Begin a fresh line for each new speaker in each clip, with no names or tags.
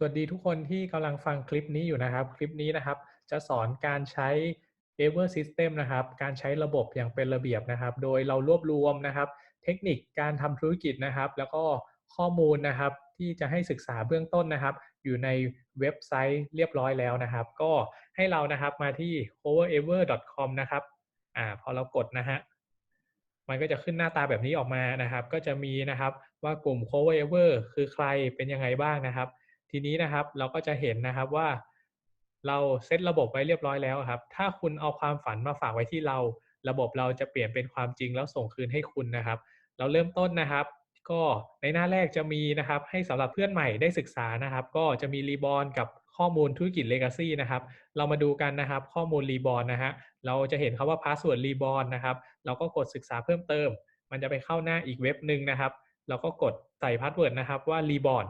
สวัสดีทุกคนที่กำลังฟังคลิปนี้อยู่นะครับ คลิปนี้นะครับ จะสอนการใช้ Ever System นะครับ การใช้ระบบอย่างเป็นระเบียบนะครับ โดยเรารวบรวมนะครับ เทคนิคการทำธุรกิจนะครับ แล้วก็ข้อมูลนะครับที่จะให้ศึกษาเบื้องต้นนะครับ อยู่ในเว็บไซต์เรียบร้อยแล้วนะครับ ก็ให้เรานะครับมาที่ coverever.com นะครับอ่าพอเรากดนะฮะมันก็จะขึ้นหน้าตาแบบนี้ออกมานะครับ ก็จะมีนะครับว่ากลุ่ม coverever คือใครเป็นยังไงบ้างนะครับ ทีนี้นะครับเราก็จะเห็นนะครับว่า เราเซตระบบไว้เรียบร้อยแล้วครับ ถ้าคุณเอาความฝันมาฝากไว้ที่เรา ระบบเราจะเปลี่ยนเป็นความจริงแล้วส่งคืนให้คุณนะครับ เราเริ่มต้นนะครับ ก็ในหน้าแรกจะมีนะครับ ให้สำหรับเพื่อนใหม่ได้ศึกษานะครับ ก็จะมีรีบอ n กับข้อมูลธุรกิจ Legacy นะครับ เรามาดูกันนะครับ ข้อมูลรีบอ n นะฮะเราจะเห็นคาว่า Password รีบอ n นะครับ เราก็กดศึกษาเพิ่มเติม มันจะไปเข้าหน้าอีกเว็บหนึ่งนะครับ เราก็กดใส่พาสเวิร์ดนะครับว่ารีบอ n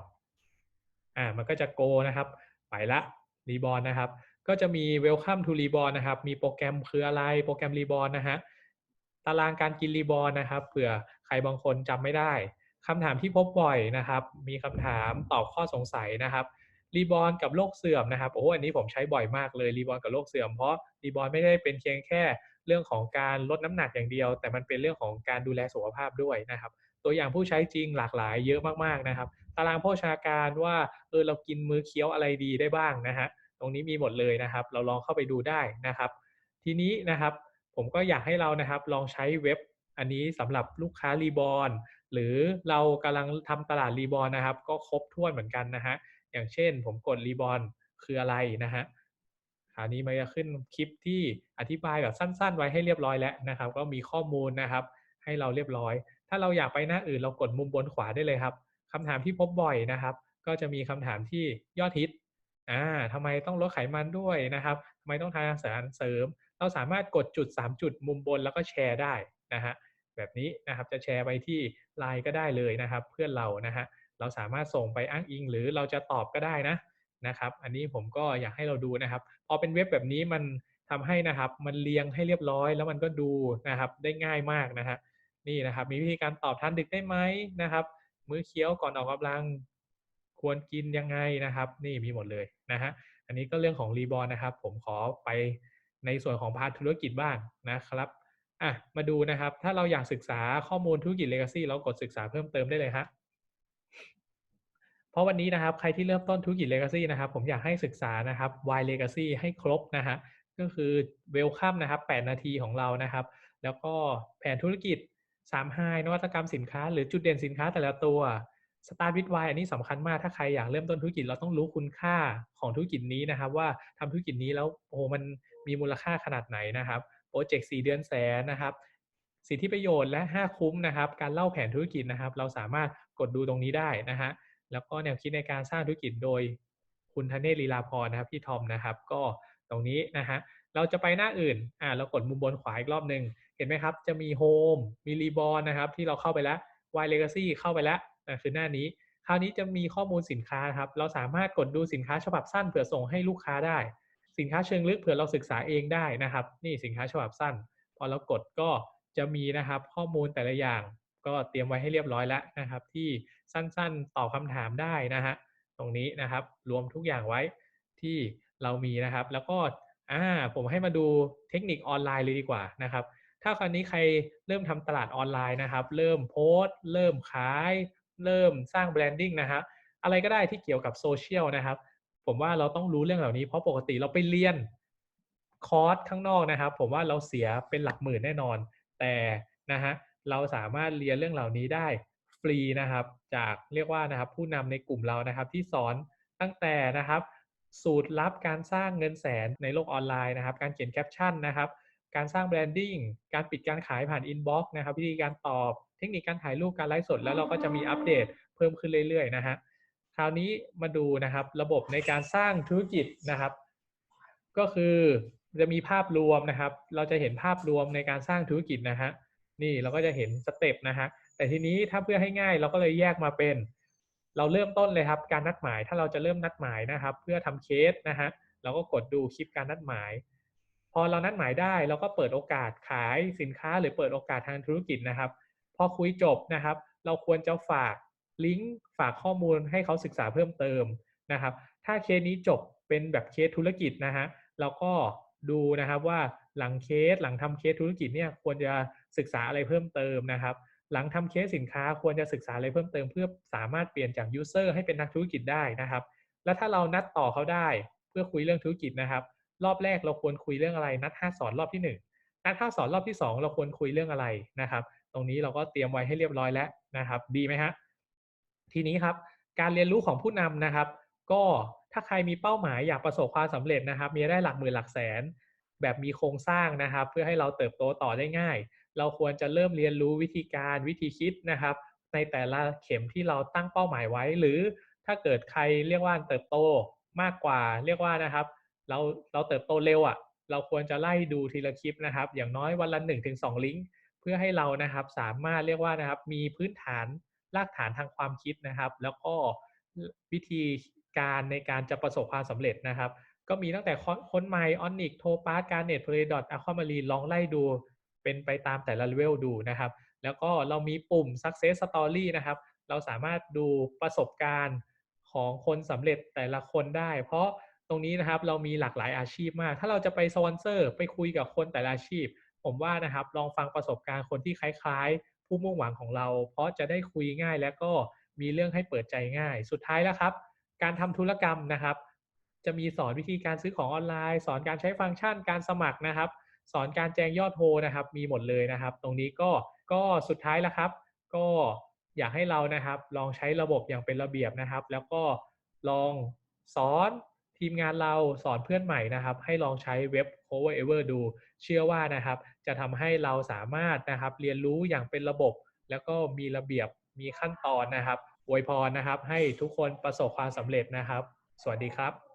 อ่ามันก็จะโกนะครับ ไปละรีบอ n นะครับ ก็จะมี Welcome to Reborn นะครับ มีโปรแกรมคืออะไรโปรแกรม Reborn นะฮะตารางการกิน Reborn นะครับเผื่อใครบางคนจำไม่ได้คำถามที่พบบ่อยนะครับ มีคำถามตอบข้อสงสัยนะครับรีบอ n กับโรคเสื่อมนะครับโอ้อันนี้ผมใช้บ่อยมากเลยรีบอ n กับโรคเสื่อมเพราะรีบอ n ไม่ได้เป็นเพียงแค่เรื่องของการลดน้ำหนักอย่างเดียว แต่มันเป็นเรื่องของการดูแลสุขภาพด้วยนะครับ ตัวอย่างผู้ใช้จริงหลากหลายเยอะมากๆนะครับ ตารางโภชนาการว่าเออเรากินมื้อเคี้ยวอะไรดีได้บ้างนะฮะตรงนี้มีหมดเลยนะครับ เราลองเข้าไปดูได้นะครับ ทีนี้นะครับผมก็อยากให้เรานะครับลองใช้เว็บอันนี้สำหรับลูกค้ารีบอ n หรือเรากำลังทำตลาดรีบอ n นะครับ ก็ครบถ้วนเหมือนกันนะฮะอย่างเช่น ผมกดรีบอ n คืออะไรนะฮะคราวนี้มันจะขึ้นคลิปที่อธิบายแบบสั้น ๆ ไว้ให้เรียบร้อยแล้วนะครับ ก็มีข้อมูลนะครับ ให้เราเรียบร้อย ถ้าเราอยากไปหน้าอื่นเรากดมุมบนขวาได้เลยครับ คำถามที่พบบ่อยนะครับ ก็จะมีคำถามที่ยอดฮิตอ่าทำไมต้องลดไขมันด้วยนะครับทำไมต้องทานอาหารเสริม เราสามารถกดจุด 3 จุดมุมบนแล้วก็แชร์ได้นะฮะแบบนี้นะครับจะแชร์ไปที่ Line ก็ได้เลยนะครับ เพื่อนเรานะฮะเราสามารถส่งไปอ้างอิงหรือเราจะตอบก็ได้นะนะครับ อันนี้ผมก็อยากให้เราดูนะครับพอเป็นเว็บแบบนี้มันทำให้นะครับมันเรียงให้เรียบร้อย แล้วมันก็ดูนะครับได้ง่ายมากนะฮะนี่นะครับ มีวิธีการตอบทันดึกได้ไหมนะครับ มื้อเคี้ยวก่อนออกกำลัง ควรกินยังไงนะครับ นี่มีหมดเลยนะฮะอันนี้ก็เรื่องของรีบอ n นะครับ ผมขอไปในส่วนของพาร์ทธุรกิจบ้างนะครับอะมาดูนะครับ ถ้าเราอยากศึกษาข้อมูลธุรกิจ Legacy เรากดศึกษาเพิ่มเติมได้เลยฮะเพราะวันนี้นะครับ ใครที่เริ่มต้นธุรกิจ Legacy นะครับ ผมอยากให้ศึกษานะครับ Y Legacy ให้ครบนะฮะก็คือ Welcome นะครับ 8 นาทีของเรานะครับ แล้วก็แผนธุรกิจ 3 High นวัตกรรมสินค้า หรือจุดเด่นสินค้าแต่ละตัว Start with Why อันนี้สำคัญมากถ้าใครอยากเริ่มต้นธุรกิจเราต้องรู้คุณค่าของธุรกิจนี้นะครับ ว่าทำธุรกิจนี้แล้วโอ้มันมีมูลค่าขนาดไหนนะครับโปรเจกต์4เดือนแสนนะครับ สิทธิประโยชน์และ 5 คุ้มนะครับ การเล่าแผนธุรกิจนะครับ เราสามารถกดดูตรงนี้ได้นะฮะแล้วก็แนวคิดในการสร้างธุรกิจโดยคุณธเนศลีลาพรนะครับพี่ทอมนะครับ ก็ ตรงนี้นะฮะเราจะไปหน้าอื่นอ่าเรากดมุมบนขวาอีกรอบหนึ่งเห็นไหมครับ จะมีโฮมมีรีบอ n นะครับ ที่เราเข้าไปแล้ว Y Legacy เข้าไปแล้วนะคือหน้านี้ คราวนี้จะมีข้อมูลสินค้าครับ เราสามารถกดดูสินค้าฉบับสั้นเผื่อส่งให้ลูกค้าได้ สินค้าเชิงลึกเผื่อเราศึกษาเองได้นะครับ นี่สินค้าฉบับสั้น พอเรากดก็จะมีนะครับข้อมูลแต่ละอย่าง ก็เตรียมไว้ให้เรียบร้อยแล้วนะครับ ที่สั้นๆตอบคำถามได้นะฮะตรงนี้นะครับรวมทุกอย่างไว้ที่ เรามีนะครับ แล้วก็อ่าผมให้มาดูเทคนิคออนไลน์เลยดีกว่านะครับ ถ้าคราวนี้ใครเริ่มทำตลาดออนไลน์นะครับ เริ่มโพสต์ เริ่มขาย เริ่มสร้างแบรนดิ้งนะครับอะไรก็ได้ที่เกี่ยวกับโซเชียลนะครับ ผมว่าเราต้องรู้เรื่องเหล่านี้เพราะปกติเราไปเรียนคอร์สข้างนอกนะครับ ผมว่าเราเสียเป็นหลักหมื่นแน่นอน แต่นะฮะเราสามารถเรียนเรื่องเหล่านี้ได้ฟรีนะครับ จากเรียกว่านะครับผู้นำในกลุ่มเรานะครับที่สอนตั้งแต่นะครับ สูตรลับการสร้างเงินแสนในโลกออนไลน์นะครับ การเขียนแคปชั่นนะครับ การสร้างแบรนดิ้ง การปิดการขายผ่านอินบ็อกซ์นะครับ วิธีการตอบ เทคนิคการถ่ายรูป การไลฟ์สด แล้วเราก็จะมีอัปเดตเพิ่มขึ้นเรื่อยๆนะฮะ คราวนี้มาดูนะครับ ระบบในการสร้างธุรกิจนะครับ ก็คือจะมีภาพรวมนะครับ เราจะเห็นภาพรวมในการสร้างธุรกิจนะฮะ นี่เราก็จะเห็นสเต็ปนะฮะ แต่ทีนี้ถ้าเพื่อให้ง่ายเราก็เลยแยกมาเป็น เราเริ่มต้นเลยครับ การนัดหมายถ้าเราจะเริ่มนัดหมายนะครับ เพื่อทำเคสนะฮะเราก็กดดูคลิปการนัดหมาย พอเรานัดหมายได้เราก็เปิดโอกาสขายสินค้าหรือเปิดโอกาสทางธุรกิจนะครับ พอคุยจบนะครับ เราควรจะฝากลิงก์ฝากข้อมูลให้เขาศึกษาเพิ่มเติมนะครับ ถ้าเคสนี้จบเป็นแบบเคสธุรกิจนะฮะเราก็ดูนะครับว่าหลังเคสหลังทำเคสธุรกิจเนี่ยควรจะศึกษาอะไรเพิ่มเติมนะครับ หลังทำเคสสินค้าควรจะศึกษาอะไรเพิ่มเติมเพื่อสามารถเปลี่ยนจากยูเซอร์ให้เป็นนักธุรกิจได้นะครับ แล้วถ้าเรานัดต่อเขาได้เพื่อคุยเรื่องธุรกิจนะครับ รอบแรกเราควรคุยเรื่องอะไรนัด 5 สอนรอบที่ 1 นัด 5 สอนรอบที่ 2 เราควรคุยเรื่องอะไรนะครับ ตรงนี้เราก็เตรียมไว้ให้เรียบร้อยแล้วนะครับ ดีไหมฮะทีนี้ครับการเรียนรู้ของผู้นำนะครับ ก็ถ้าใครมีเป้าหมายอยากประสบความสำเร็จนะครับ มีได้หลักหมื่นหลักแสน แบบมีโครงสร้างนะครับ เพื่อให้เราเติบโตต่อได้ง่าย เราควรจะเริ่มเรียนรู้วิธีการวิธีคิดนะครับ ในแต่ละเข็มที่เราตั้งเป้าหมายไว้ หรือถ้าเกิดใครเรียกว่าเติบโตมากกว่า เรียกว่านะครับ เราเราเติบโตเร็วอะ่ะ เราควรจะไล่ดูทีละคลิปนะครับ อย่างน้อยวันละ1-2ลิงก์เพื่อให้เรานะครับสามารถเรียกว่านะครับ มีพื้นฐานรากฐานทางความคิดนะครับ แล้วก็วิธีการในการจะประสบความสำเร็จนะครับ ก็มีตั้งแต่ค้นไมออนิกโทปาร์การเน็ตเพลดอทอะความารีลองไล่ดู เป็นไปตามแต่ละเลเวลดูนะครับ แล้วก็เรามีปุ่ม success story นะครับ เราสามารถดูประสบการณ์ของคนสำเร็จแต่ละคนได้ เพราะตรงนี้นะครับเรามีหลากหลายอาชีพมาก ถ้าเราจะไปสปอนเซอร์ไปคุยกับคนแต่ละอาชีพ ผมว่านะครับลองฟังประสบการณ์คนที่คล้าย ๆ ผู้มุ่งหวังของเรา เพราะจะได้คุยง่ายและก็มีเรื่องให้เปิดใจง่าย สุดท้ายแล้วครับ การทำธุรกรรมนะครับ จะมีสอนวิธีการซื้อของออนไลน์ สอนการใช้ฟังก์ชันการสมัครนะครับ สอนการแจ้งยอดโทรนะครับ มีหมดเลยนะครับ ตรงนี้ก็ก็สุดท้ายแล้วครับ ก็อยากให้เรานะครับ ลองใช้ระบบอย่างเป็นระเบียบนะครับ แล้วก็ลองสอนทีมงานเราสอนเพื่อนใหม่นะครับ ให้ลองใช้เว็บ Cover Ever ดู เชื่อว่านะครับ จะทำให้เราสามารถนะครับ เรียนรู้อย่างเป็นระบบ แล้วก็มีระเบียบมีขั้นตอนนะครับอวยพรนะครับ ให้ทุกคนประสบความสำเร็จนะครับ สวัสดีครับ